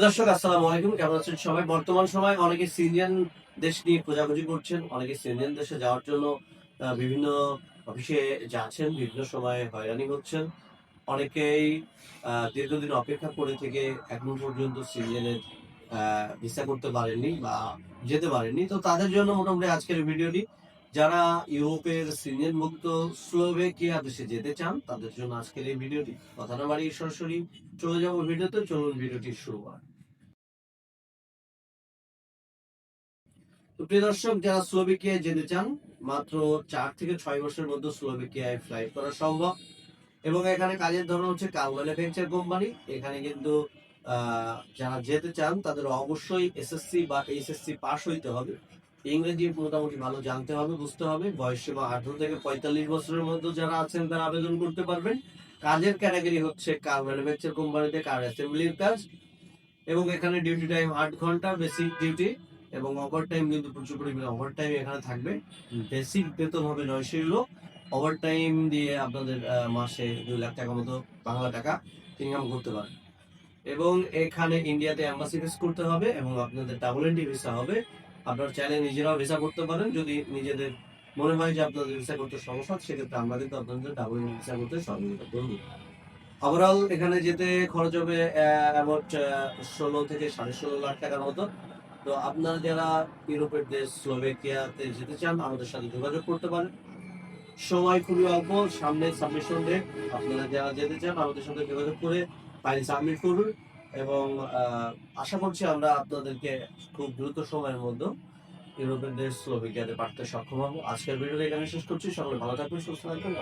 দর্শক, আসসালামু আলাইকুম। কেমন আছেন সবাই? বর্তমান সময় অনেকে সিরিয়ান দেশ নিয়ে খোঁজাখুঁজি করছেন, অনেকে সিরিয়ান দেশে যাওয়ার জন্য বিভিন্ন অফিসে যাচ্ছেন, বিভিন্ন সময় হয়রানি হচ্ছেন। অনেকেই দীর্ঘদিন অপেক্ষা করে থেকে এখন পর্যন্ত সিরিয়ানের ভিসা করতে পারেননি বা যেতে পারেননি। তো তাদের জন্য মোটামুটি আজকের ভিডিওটি যারা ইউরোপের সিনিয়র মুক্ত স্লোভেকিয়া দেশে যেতে চান, তাদের জন্য আজকের এই ভিডিওটি কথা না বাড়িয়ে সরাসরি চলে যাব ভিডিওতে। চলুন ভিডিওটি শুরু করা প্রিয় দর্শক, যারা স্লোভেকিয়ায় যেতে চান, মাত্র চার থেকে ছয় বছরের মধ্যে স্লোভেকিয়ায় ফ্লাইট করা সম্ভব। এবং এখানে কাজের ধরন হচ্ছে কার ম্যানুফ্যাকচার কোম্পানি এখানে কিন্তু যারা যেতে চান, তাদের অবশ্যই এসএসসি বা এইচএসসি পাস হইতে হবে। ইংরেজি মোটামুটি ভালো জানতে হবে বুঝতে হবে। বয়স সীমা আঠারো থেকে পঁয়তাল্লিশ বছরের মধ্যে যারা আছেন তারা আবেদন করতে পারবেন। কাজের ক্যাটাগরি হচ্ছে কার ম্যানুফ্যাকচার কোম্পানিতে কার অ্যাসেম্বলির কাজ এবং এখানে ডিউটি টাইম আট ঘণ্টা বেসিক ডিউটি এবং ওভার টাইম কিন্তু প্রচুর পরিমাণে ওভার টাইম এখানে থাকবে। বেসিক বেতন হবে নয়শো ইউরো ওভার টাইম দিয়ে আপনাদের মাসে দুই লাখ টাকা মতো বাংলা টাকা ইনকাম করতে পারেন এবং এখানে ইন্ডিয়াতে অ্যাম্বাসি ফেস করতে হবে এবং আপনাদের ডাবল এন্ট্রি ভিসা হবে। আপনারা চাইলে নিজেরাও ভিসা করতে পারেন। যদি নিজেদের মনে হয় যে আপনাদের ভিসা করতে সমস্যা সেক্ষেত্রে আমরা কিন্তু আপনাদের ডাবল ভিসা করতে সহযোগিতা করব ওভারঅল এখানে যেতে খরচ হবে অ্যাবাউট ষোলো থেকে সাড়ে ষোলো লাখ টাকার মতো। তো আপনারা যারা ইউরোপের দেশ, স্লোভেকিয়াতে যেতে চান, আমাদের সাথে যোগাযোগ করতে পারেন। সময় খুবই অল্প, সামনে সাবমিশন ডেট আপনারা যারা যেতে চান, আমাদের সাথে যোগাযোগ করে ফাইল সাবমিট করুন। এবং আশা করছি আমরা আপনাদেরকে খুব দ্রুত সময়ের মধ্যে ইউরোপের দেশ স্লোভেকিয়াতে পাঠতে সক্ষম হব। আজকের ভিডিওটা এখানে শেষ করছি। সকলে ভালো থাকবেন, সুস্থ থাকবেন।